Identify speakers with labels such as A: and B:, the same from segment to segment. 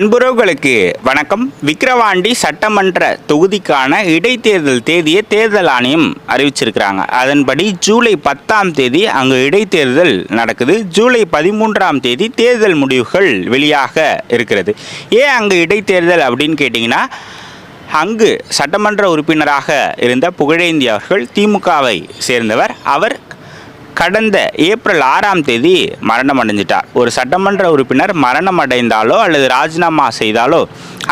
A: அன்புறவுகளுக்கு வணக்கம். விக்கிரவாண்டி சட்டமன்ற தொகுதிக்கான இடைத்தேர்தல் தேதியை தேர்தல் ஆணையம் அறிவிச்சிருக்கிறாங்க. அதன்படி ஜூலை பத்தாம் தேதி அங்கு இடைத்தேர்தல் நடக்குது. ஜூலை பதிமூன்றாம் தேதி தேர்தல் முடிவுகள் வெளியாக இருக்கிறது. ஏன் அங்கு இடைத்தேர்தல் அப்படின்னு கேட்டிங்கன்னா அங்கு சட்டமன்ற உறுப்பினராக இருந்த புகழேந்தி அவர்கள் திமுகவை சேர்ந்தவர். அவர் கடந்த ஏப்ரல் ஆறாம் தேதி மரணம் அடைஞ்சிட்டார் ஒரு சட்டமன்ற உறுப்பினர் மரணம் அடைந்தாலோ அல்லது ராஜினாமா செய்தாலோ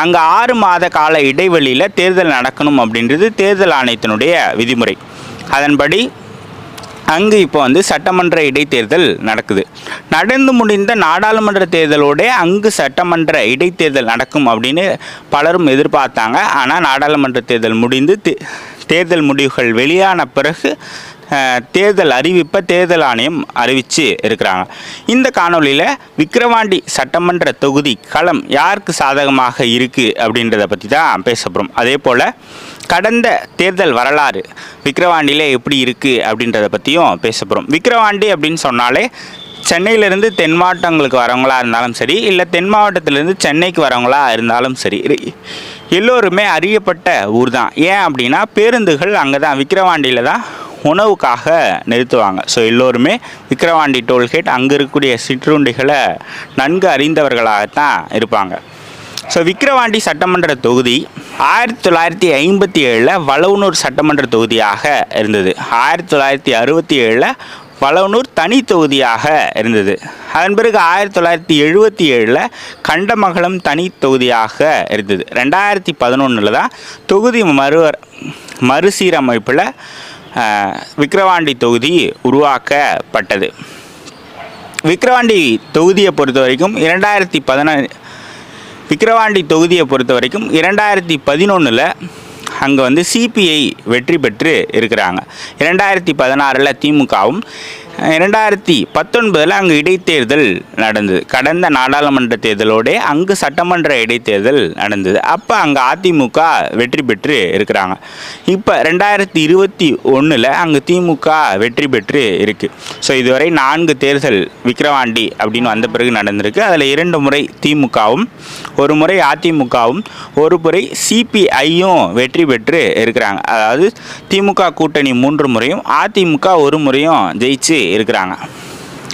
A: அங்கே ஆறு மாத கால இடைவெளியில் தேர்தல் நடக்கணும் அப்படின்றது தேர்தல் ஆணையத்தினுடைய விதிமுறை. அதன்படி அங்கு இப்போ வந்து சட்டமன்ற இடைத்தேர்தல் நடக்குது. நடந்து முடிந்த நாடாளுமன்ற தேர்தலோட அங்கு சட்டமன்ற இடைத்தேர்தல் நடக்கும் அப்படின்னு பலரும் எதிர்பார்த்தாங்க. ஆனால் நாடாளுமன்ற தேர்தல் முடிந்து தேர்தல் முடிவுகள் வெளியான பிறகு தேர்தல் அறிவிப்பை தேர்தல் ஆணையம் அறிவித்து இருக்கிறாங்க. இந்த காணொலியில் விக்கிரவாண்டி சட்டமன்ற தொகுதி களம் யாருக்கு சாதகமாக இருக்குது அப்படின்றத பற்றி தான் பேச போகிறோம் அதே போல் கடந்த தேர்தல் வரலாறு விக்கிரவாண்டியில் எப்படி இருக்குது அப்படின்றத பற்றியும் பேச போகிறோம் விக்கிரவாண்டி அப்படின்னு சொன்னாலே சென்னையிலேருந்து தென் மாவட்டங்களுக்கு வரவங்களா இருந்தாலும் சரி இல்லை தென் மாவட்டத்திலேருந்து சென்னைக்கு வரவங்களா இருந்தாலும் சரி எல்லோருமே அறியப்பட்ட ஊர் தான் ஏன் அப்படின்னா பேருந்துகள் அங்கே தான் விக்கிரவாண்டியில் தான் உணவுக்காக நிறுத்துவாங்க. ஸோ எல்லோருமே விக்கிரவாண்டி டோல்கேட் அங்கே இருக்கக்கூடிய சிற்றுண்டிகளை நன்கு அறிந்தவர்களாகத்தான் இருப்பாங்க. ஸோ விக்கிரவாண்டி சட்டமன்ற தொகுதி ஆயிரத்தி தொள்ளாயிரத்தி ஐம்பத்தி ஏழில் வளவனூர் சட்டமன்ற தொகுதியாக இருந்தது. ஆயிரத்தி தொள்ளாயிரத்தி அறுபத்தி ஏழில் வளவனூர் தனி தொகுதியாக இருந்தது. அதன் பிறகு ஆயிரத்தி தொள்ளாயிரத்தி எழுபத்தி ஏழில் கண்டமங்கலம் தனி தொகுதியாக இருந்தது. ரெண்டாயிரத்தி பதினொன்றில் தான் தொகுதி மறு மறுசீரமைப்பில் விக்கிரவாண்டி தொகுதி உருவாக்கப்பட்டது. விக்கிரவாண்டி தொகுதியை பொறுத்த வரைக்கும் இரண்டாயிரத்தி பதின விக்கிரவாண்டி தொகுதியை பொறுத்த வரைக்கும் இரண்டாயிரத்தி பதினொன்றில் அங்கே வந்து சிபிஐ வெற்றி பெற்று இருக்கிறாங்க. இரண்டாயிரத்தி பதினாறில் திமுகவும் இரண்டாயிரத்தி பத்தொன்பதில் அங்கு இடைத்தேர்தல் நடந்தது. கடந்த நாடாளுமன்ற தேர்தலோடே அங்கு சட்டமன்ற இடைத்தேர்தல் நடந்தது. அப்போ அங்கே அதிமுக வெற்றி பெற்று இருக்கிறாங்க. இப்போ ரெண்டாயிரத்தி இருபத்தி ஒன்றில் அங்கே திமுக வெற்றி பெற்று இருக்குது ஸோ இதுவரை நான்கு தேர்தல் விக்கிரவாண்டி அப்படின்னு வந்த பிறகு நடந்திருக்கு. அதில் இரண்டு முறை திமுகவும் ஒரு முறை அதிமுகவும் ஒரு முறை சிபிஐயும் வெற்றி பெற்று இருக்கிறாங்க. அதாவது திமுக கூட்டணி மூன்று முறையும் அதிமுக ஒரு முறையும் ஜெயிச்சு இருக்கிறாங்க.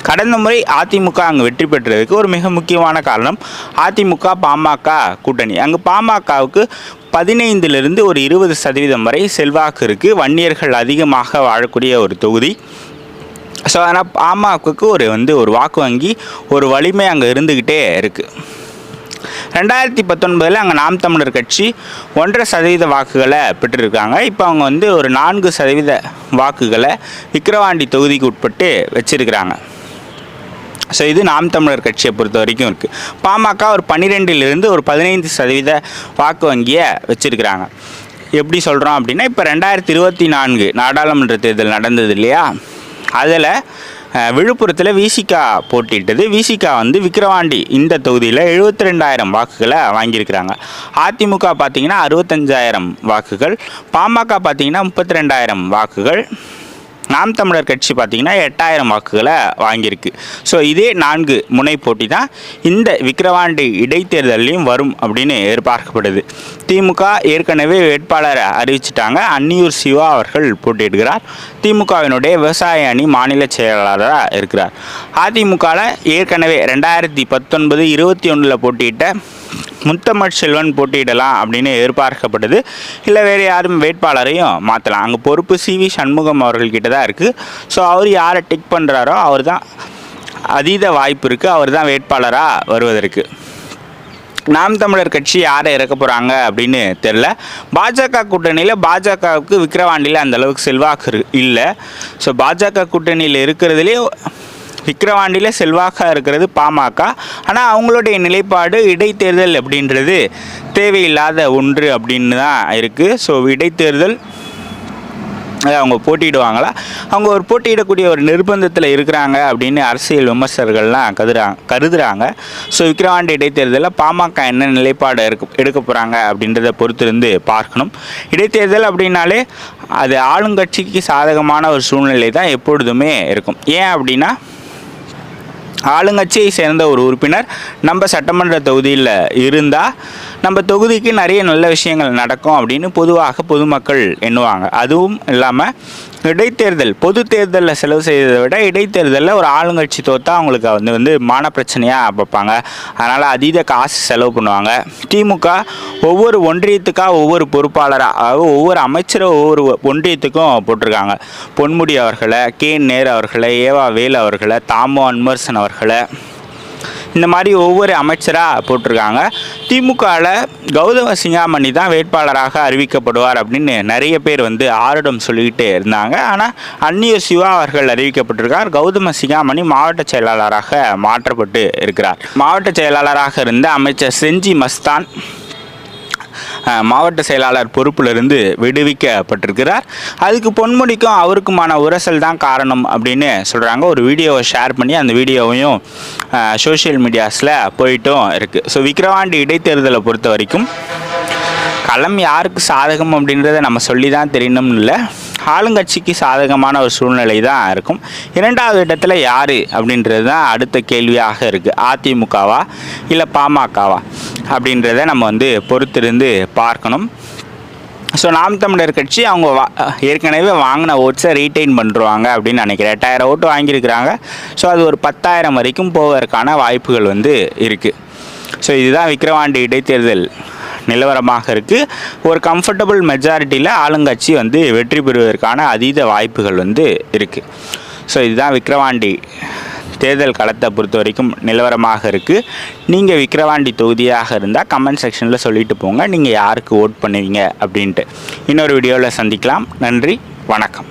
A: கடந்த முறை அதிமுக அங்கே வெற்றி பெற்றதுக்கு ஒரு மிக முக்கியமான காரணம் அதிமுக பாமக கூட்டணி. அங்கே பாமகவுக்கு பதினைந்திலிருந்து ஒரு இருபது சதவீதம் வரை செல்வாக்கு இருக்குது வன்னியர்கள் அதிகமாக வாழக்கூடிய ஒரு தொகுதி. ஸோ அதனால் பாமகவுக்கு ஒரு வந்து ஒரு வாக்கு வங்கி ஒரு வலிமை அங்கே இருந்துக்கிட்டே இருக்குது ரெண்டாயிரத்தி பத்தொன்பதில் அங்கே நாம் தமிழர் கட்சி ஒன்றரை சதவீத வாக்குகளை பெற்றிருக்காங்க. இப்போ அவங்க வந்து ஒரு நான்கு சதவீத வாக்குகளை விக்கிரவாண்டி தொகுதிக்கு உட்பட்டு வச்சிருக்கிறாங்க. ஸோ இது நாம் தமிழர் கட்சியை பொறுத்த வரைக்கும் இருக்குது பாமக ஒரு பன்னிரெண்டிலிருந்து ஒரு பதினைந்து சதவீத வாக்கு வங்கியை வச்சுருக்கிறாங்க. எப்படி சொல்கிறோம் அப்படின்னா இப்போ ரெண்டாயிரத்தி இருபத்தி நான்கு நாடாளுமன்ற தேர்தல் நடந்தது இல்லையா? அதில் விழுப்புரத்தில் விசிகா போட்டிட்டது விசிகா வந்து விக்கிரவாண்டி இந்த தொகுதியில் எழுபத்தி ரெண்டாயிரம் வாக்குகளை வாங்கியிருக்கிறாங்க. அதிமுக பார்த்தீங்கன்னா அறுபத்தஞ்சாயிரம் வாக்குகள். பாமக பார்த்தீங்கன்னா முப்பத்தி ரெண்டாயிரம் வாக்குகள். நாம் தமிழர் கட்சி பார்த்திங்கன்னா எட்டாயிரம் வாக்குகளை வாங்கியிருக்கு. ஸோ இதே நான்கு முனை போட்டி தான் இந்த விக்கிரவாண்டி இடைத்தேர்தலையும் வரும் அப்படின்னு எதிர்பார்க்கப்படுது. திமுக ஏற்கனவே வேட்பாளரை அறிவிச்சிட்டாங்க. அன்னியூர் சிவா அவர்கள் போட்டியிடுகிறார். திமுகவினுடைய விவசாய அணி மாநில செயலாளராக இருக்கிறார். அதிமுகவில் ஏற்கனவே ரெண்டாயிரத்தி பத்தொன்பது இருபத்தி ஒன்றில் போட்டியிட்ட முத்தமிழ் செல்வன் போட்டியிடலாம் அப்படின்னு எதிர்பார்க்கப்படுது. இல்லை வேறு யாரும் வேட்பாளரையும் மாற்றலாம். அங்கே பொறுப்பு சி வி சண்முகம் அவர்கள்கிட்ட தான் இருக்குது ஸோ அவர் யாரை டிக் பண்ணுறாரோ அவர் தான் அதீத வாய்ப்பு இருக்குது அவர் தான் வேட்பாளராக வருவதற்கு. நாம் தமிழர் கட்சி யாரை இறக்க போகிறாங்க அப்படின்னு தெரில பாஜக கூட்டணியில் பாஜகவுக்கு விக்கிரவாண்டியில் அந்தளவுக்கு செல்வாக்கு இல்லை. ஸோ பாஜக கூட்டணியில் இருக்கிறதுலே விக்கிரவாண்டியில் செல்வாக்காக இருக்கிறது பாமக. ஆனால் அவங்களுடைய நிலைப்பாடு இடைத்தேர்தல் அப்படின்றது தேவையில்லாத ஒன்று அப்படின்னு தான் இருக்குது ஸோ இடைத்தேர்தல் அவங்க போட்டியிடுவாங்களா? அவங்க ஒரு போட்டியிடக்கூடிய ஒரு நிர்பந்தத்தில் இருக்கிறாங்க அப்படின்னு அரசியல் விமர்சகர்கள்லாம் கருதுறாங்க கருதுறாங்க. ஸோ விக்கிரவாண்டி இடைத்தேர்தலில் பாமக என்ன நிலைப்பாடு எடுக்க எடுக்க போகிறாங்க அப்படின்றத பொறுத்திருந்து பார்க்கணும். இடைத்தேர்தல் அப்படின்னாலே அது ஆளுங்கட்சிக்கு சாதகமான ஒரு சூழ்நிலை தான் எப்பொழுதுமே இருக்கும். ஏன் அப்படின்னா ஆளுங்கட்சியை சேர்ந்த ஒரு உறுப்பினர் நம்ம சட்டமன்ற தொகுதியில் இருந்தால் நம்ம தொகுதிக்கு நிறைய நல்ல விஷயங்கள் நடக்கும் அப்படின்னு பொதுவாக பொதுமக்கள் எண்ணுவாங்க. அதுவும் இல்லாமல் இடைத்தேர்தல் பொது தேர்தலில் செலவு செய்ததை விட இடைத்தேர்தலில் ஒரு ஆளுங்கட்சி தோத்தா அவங்களுக்கு வந்து வந்து மான பிரச்சனையாக பார்ப்பாங்க அதனால் அதீத காசு செலவு பண்ணுவாங்க. திமுக ஒவ்வொரு ஒன்றியத்துக்காக ஒவ்வொரு பொறுப்பாளராக அதாவது ஒவ்வொரு அமைச்சரும் ஒவ்வொரு ஒன்றியத்துக்கும் போட்டிருக்காங்க. பொன்முடி அவர்களை கே நேரு அவர்களை ஏவா வேல் அவர்களை தாமோ அன்மர்சன் அவர்களை இந்த மாதிரி ஒவ்வொரு அமைச்சராக போட்டிருக்காங்க. திமுகவில் கௌதம சிங்காமணி தான் வேட்பாளராக அறிவிக்கப்படுவார் அப்படின்னு நிறைய பேர் வந்து ஆருடம் சொல்லிக்கிட்டே இருந்தாங்க. ஆனால் அந்நிய சிவா அவர்கள் அறிவிக்கப்பட்டிருக்கார். கௌதம சிங்காமணி மாவட்ட செயலாளராக மாற்றப்பட்டு இருக்கிறார். மாவட்ட செயலாளராக இருந்த அமைச்சர் செஞ்சி மஸ்தான் மாவட்ட செயலாளர் பொறுப்பிலிருந்து விடுவிக்கப்பட்டிருக்கிறார். அதுக்கு பொன்முடிக்கும் அவருக்குமான உரசல் தான் காரணம் அப்படின்னு சொல்கிறாங்க ஒரு வீடியோவை ஷேர் பண்ணி அந்த வீடியோவையும் சோஷியல் மீடியாஸில் போயிட்டும் இருக்குது ஸோ விக்கிரவாண்டி இடைத்தேர்தலை பொறுத்த வரைக்கும் களம் யாருக்கு சாதகம் அப்படின்றத நம்ம சொல்லி தான் தெரியணும்னு இல்லை. ஆளுங்கட்சிக்கு சாதகமான ஒரு சூழ்நிலை தான் இருக்கும். இரண்டாவது இடத்துல யார் அப்படின்றது தான் அடுத்த கேள்வியாக இருக்குது அதிமுகவா இல்லை பாமகவா அப்படின்றத நம்ம வந்து பொறுத்திருந்து பார்க்கணும். ஸோ நாம் தமிழர் கட்சி அவங்க வா ஏற்கனவே வாங்கின ஓட்ஸை ரீட்டைன் பண்ணுறாங்க அப்படின்னு நினைக்கிறேன். எட்டாயிரம் ஓட்டு வாங்கியிருக்கிறாங்க. ஸோ அது ஒரு பத்தாயிரம் வரைக்கும் போவதற்கான வாய்ப்புகள் வந்து இருக்குது ஸோ இதுதான் விக்கிரவாண்டி இடைத்தேர்தல். நிலவரமாக இருக்குது ஒரு கம்ஃபர்டபுள் மெஜாரிட்டியில் ஆளுங்கட்சி வந்து வெற்றி பெறுவதற்கான அதீத வாய்ப்புகள் வந்து இருக்குது ஸோ இதுதான் விக்ரவாண்டி தேர்தல் களத்தை பொறுத்த வரைக்கும் நிலவரமாக இருக்குது நீங்கள் விக்கிரவாண்டி தொகுதியாக இருந்தால் கமெண்ட் செக்ஷனில் சொல்லிட்டு போங்க. நீங்கள் யாருக்கு ஓட் பண்ணுவீங்க அப்படின்ட்டு. இன்னொரு வீடியோவில் சந்திக்கலாம். நன்றி. வணக்கம்.